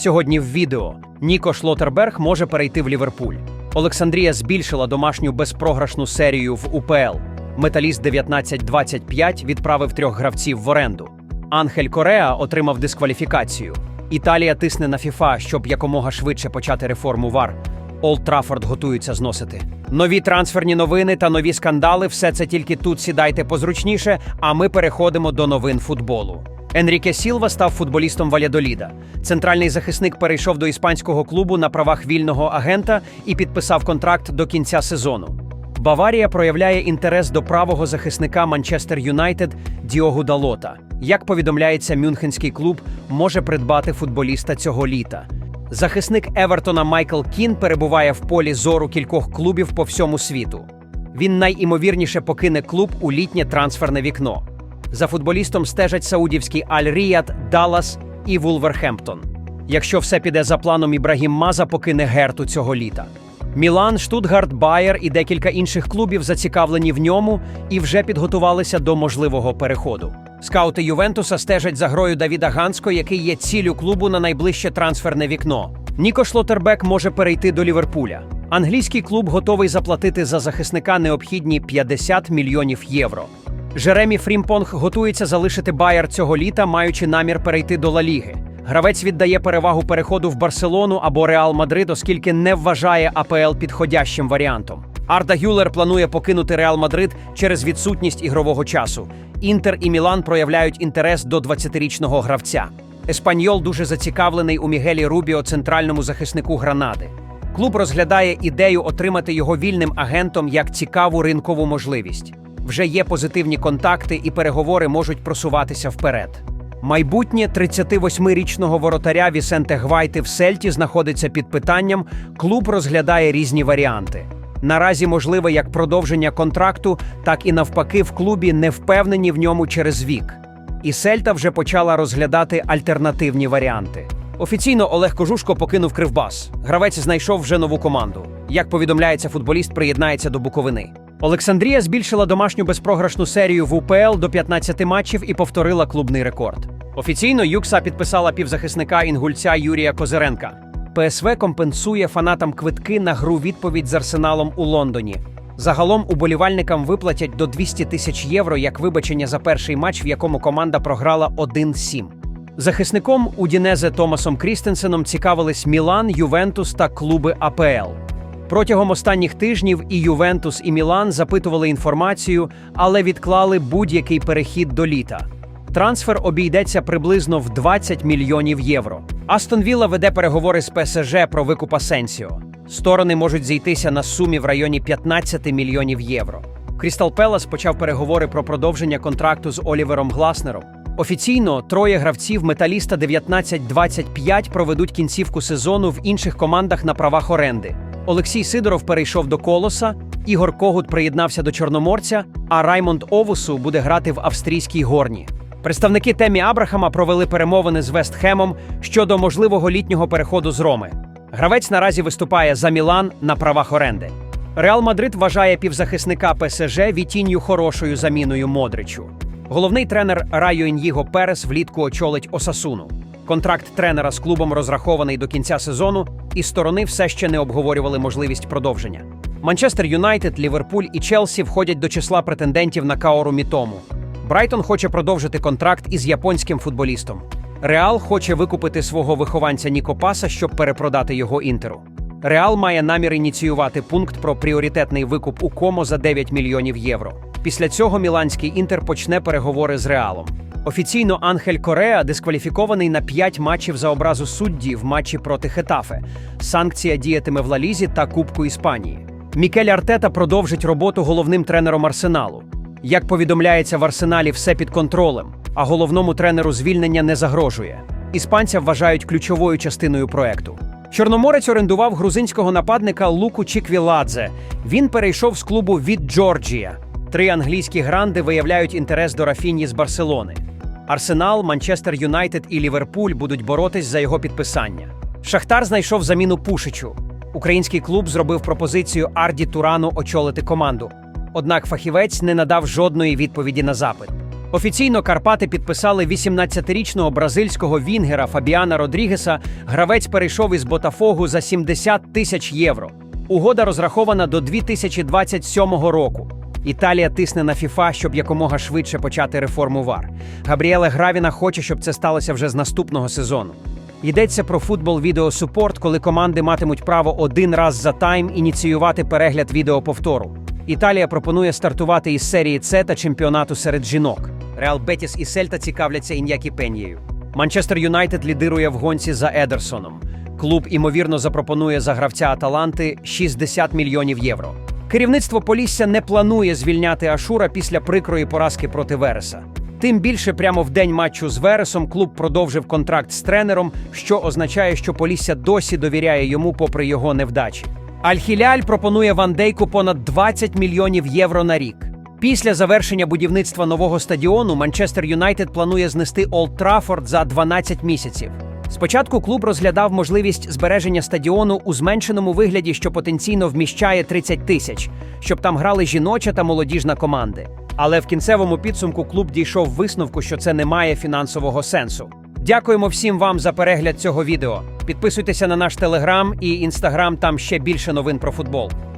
Сьогодні в відео Ніко Шлотерберг може перейти в Ліверпуль. Олександрія збільшила домашню безпрограшну серію в УПЛ. Металіст 19-25 відправив трьох гравців в оренду. Анхель Кореа отримав дискваліфікацію. Італія тисне на ФІФА, щоб якомога швидше почати реформу ВАР. Олд Траффорд готуються зносити. Нові трансферні новини та нові скандали все це тільки тут сідайте позручніше, а ми переходимо до новин футболу. Енріке Сілва став футболістом Валядоліда. Центральний захисник перейшов до іспанського клубу на правах вільного агента і підписав контракт до кінця сезону. Баварія проявляє інтерес до правого захисника Манчестер Юнайтед Діогу Далота. Як повідомляється, мюнхенський клуб може придбати футболіста цього літа. Захисник Евертона Майкл Кін перебуває в полі зору кількох клубів по всьому світу. Він найімовірніше покине клуб у літнє трансферне вікно. За футболістом стежать саудівський Аль-Ріяд, Даллас і Вулверхемптон. Якщо все піде за планом, Ібрагім Маза покине Герту цього літа. Мілан, Штутгарт, Байер і декілька інших клубів зацікавлені в ньому і вже підготувалися до можливого переходу. Скаути Ювентуса стежать за грою Давіда Гансько, який є ціллю клубу на найближче трансферне вікно. Ніко Шлотербек може перейти до Ліверпуля. Англійський клуб готовий заплатити за захисника необхідні 50 мільйонів євро. Жеремі Фрімпонг готується залишити Байер цього літа, маючи намір перейти до Ла Ліги. Гравець віддає перевагу переходу в Барселону або Реал Мадрид, оскільки не вважає АПЛ підходящим варіантом. Арда Гюлер планує покинути Реал Мадрид через відсутність ігрового часу. Інтер і Мілан проявляють інтерес до 20-річного гравця. Еспаньол дуже зацікавлений у Мігелі Рубіо, центральному захиснику Гранади. Клуб розглядає ідею отримати його вільним агентом як цікаву ринкову можливість. Вже є позитивні контакти, і переговори можуть просуватися вперед. Майбутнє 38-річного воротаря Вісенте Гвайти в Сельті знаходиться під питанням. Клуб розглядає різні варіанти. Наразі можливе як продовження контракту, так і навпаки, в клубі не впевнені в ньому через вік. І Сельта вже почала розглядати альтернативні варіанти. Офіційно Олег Кожушко покинув Кривбас. Гравець знайшов вже нову команду. Як повідомляється, футболіст приєднається до Буковини. Олександрія збільшила домашню безпрограшну серію в УПЛ до 15 матчів і повторила клубний рекорд. Офіційно Юкса підписала півзахисника інгульця Юрія Козиренка. ПСВ компенсує фанатам квитки на гру відповідь з Арсеналом у Лондоні. Загалом уболівальникам виплатять до 200 тисяч євро як вибачення за перший матч, в якому команда програла 1-7. Захисником Удінезе Томасом Крістенсеном цікавились Мілан, Ювентус та клуби АПЛ. Протягом останніх тижнів і Ювентус, і Мілан запитували інформацію, але відклали будь-який перехід до літа. Трансфер обійдеться приблизно в 20 мільйонів євро. Астон Вілла веде переговори з ПСЖ про викуп Асенсіо. Сторони можуть зійтися на сумі в районі 15 мільйонів євро. Крістал Пелас почав переговори про продовження контракту з Олівером Гласнером. Офіційно троє гравців металіста 19-25 проведуть кінцівку сезону в інших командах на правах оренди. Олексій Сидоров перейшов до Колоса, Ігор Когут приєднався до Чорноморця, а Раймонд Овусу буде грати в австрійській горні. Представники Темі Абрахама провели перемовини з Вестхемом щодо можливого літнього переходу з Роми. Гравець наразі виступає за Мілан на правах оренди. Реал Мадрид вважає півзахисника ПСЖ Вітінью хорошою заміною Модричу. Головний тренер Райо Ін'їго Перес влітку очолить Осасуну. Контракт тренера з клубом розрахований до кінця сезону, і сторони все ще не обговорювали можливість продовження. Манчестер Юнайтед, Ліверпуль і Челсі входять до числа претендентів на Каору Мітому. Брайтон хоче продовжити контракт із японським футболістом. Реал хоче викупити свого вихованця Ніко Паса, щоб перепродати його інтеру. Реал має намір ініціювати пункт про пріоритетний викуп у Комо за 9 мільйонів євро. Після цього міланський інтер почне переговори з Реалом. Офіційно Анхель Кореа дискваліфікований на 5 матчів за образу судді в матчі проти Хетафе. Санкція діятиме в Лалізі та Кубку Іспанії. Мікель Артета продовжить роботу головним тренером Арсеналу. Як повідомляється в Арсеналі, все під контролем, а головному тренеру звільнення не загрожує. Іспанця вважають ключовою частиною проекту. Чорноморець орендував грузинського нападника Луку Чіквіладзе. Він перейшов з клубу від Джорджія. Три англійські гранди виявляють інтерес до Рафіні з Барселони. Арсенал, Манчестер Юнайтед і Ліверпуль будуть боротись за його підписання. Шахтар знайшов заміну Пушичу. Український клуб зробив пропозицію Арді Турану очолити команду. Однак фахівець не надав жодної відповіді на запит. Офіційно Карпати підписали 18-річного бразильського вінгера Фабіана Родрігеса. Гравець перейшов із Ботафогу за 70 тисяч євро. Угода розрахована до 2027 року. Італія тисне на ФІФА, щоб якомога швидше почати реформу ВАР. Габріеле Гравіна хоче, щоб це сталося вже з наступного сезону. Йдеться про футбол відеосупорт, коли команди матимуть право один раз за тайм ініціювати перегляд відеоповтору. Італія пропонує стартувати із серії С та чемпіонату серед жінок. Реал Бетіс і Сельта цікавляться Ін'які Пенєю. Манчестер Юнайтед лідирує в гонці за Едерсоном. Клуб імовірно запропонує за гравця Аталанти 60 мільйонів євро. Керівництво Полісся не планує звільняти Ашура після прикрої поразки проти Вереса. Тим більше прямо в день матчу з Вересом клуб продовжив контракт з тренером, що означає, що Полісся досі довіряє йому попри його невдачі. Аль-Хіляль пропонує Ван Дейку понад 20 мільйонів євро на рік. Після завершення будівництва нового стадіону Манчестер Юнайтед планує знести Олд Траффорд за 12 місяців. Спочатку клуб розглядав можливість збереження стадіону у зменшеному вигляді, що потенційно вміщає 30 тисяч, щоб там грали жіноча та молодіжна команди. Але в кінцевому підсумку клуб дійшов висновку, що це не має фінансового сенсу. Дякуємо всім вам за перегляд цього відео. Підписуйтеся на наш телеграм і інстаграм, там ще більше новин про футбол.